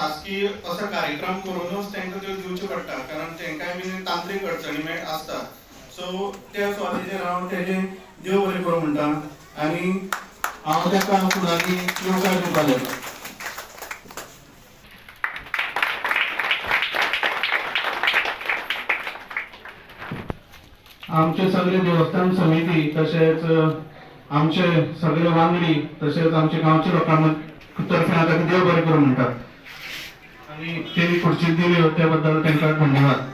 शासकीय असो कार्यक्रम करूनच तांकां त्यो दिवच्यो पडटा कारण त्यांना बी तांत्रीक अडचणी मे आसता सो त्या सुवातेचेर हांव तेजे देव बरें करूं म्हणटा आनी हांव ताका फुडारी येवकार दिवपाक जाता आमचे सगळे देवस्थान समिती तशेंच आमचे सगळे वांगडी तशेंच आमचे गावचे लोकां तर्फे हांव ताका देव बरें करूं म्हणटात आणि तेणी खुर्ची दिली होत्याबद्दल बद्दल धन्यवाद.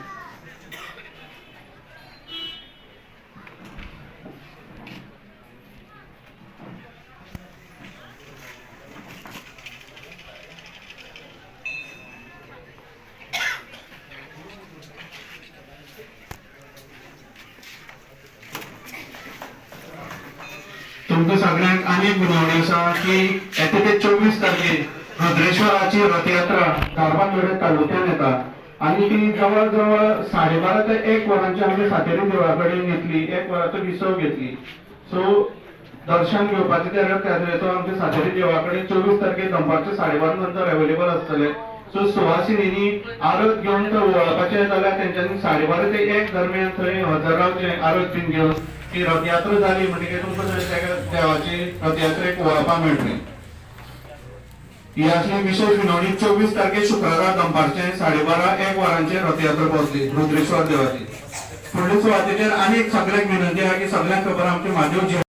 तुमकां सगळ्यांक आनी एक विनवणी आसा की येता ते चोवीस तारखेक रुद्रेश्वराची रथयात्रा धारबांदोडे तालुक्यात येता आनी ती जवळ जवळ साडेबारा ते एक वरांची आमी सातेरी देवळा कडेन घेतली एक वराचो विसव घेतली. सो दर्शन घेवपाचे त्या रथयात्रेचो आमचे सातेरी देवळा कडेन चोवीस तारखेक दनपारचे साडेबारा नंतर अवेलेबल आसतले सो सुवासिनींनी आरत घेवन तर ओवाळपाचे जाल्यार तेंच्यांनी साडेबारा ते एक दरम्यान थंय हजर रावचे आरोग्य बीन घेवन ती रथयात्रा जाली म्हणटकीर तुमकां देवाची रथयात्रेक वळपाक मेळटली याची विशेष विनवणी चोवीस तारखेक शुक्रारा दनपारचे साडेबारा एक वरांचेर रथयात्रा पोहोचली रुद्रेश्वर देवाची. फुडल्या सुवातेचेर आनी एक सगळ्यांक विनंती आहा की सगळ्यांक खबर आमचे म्हादेव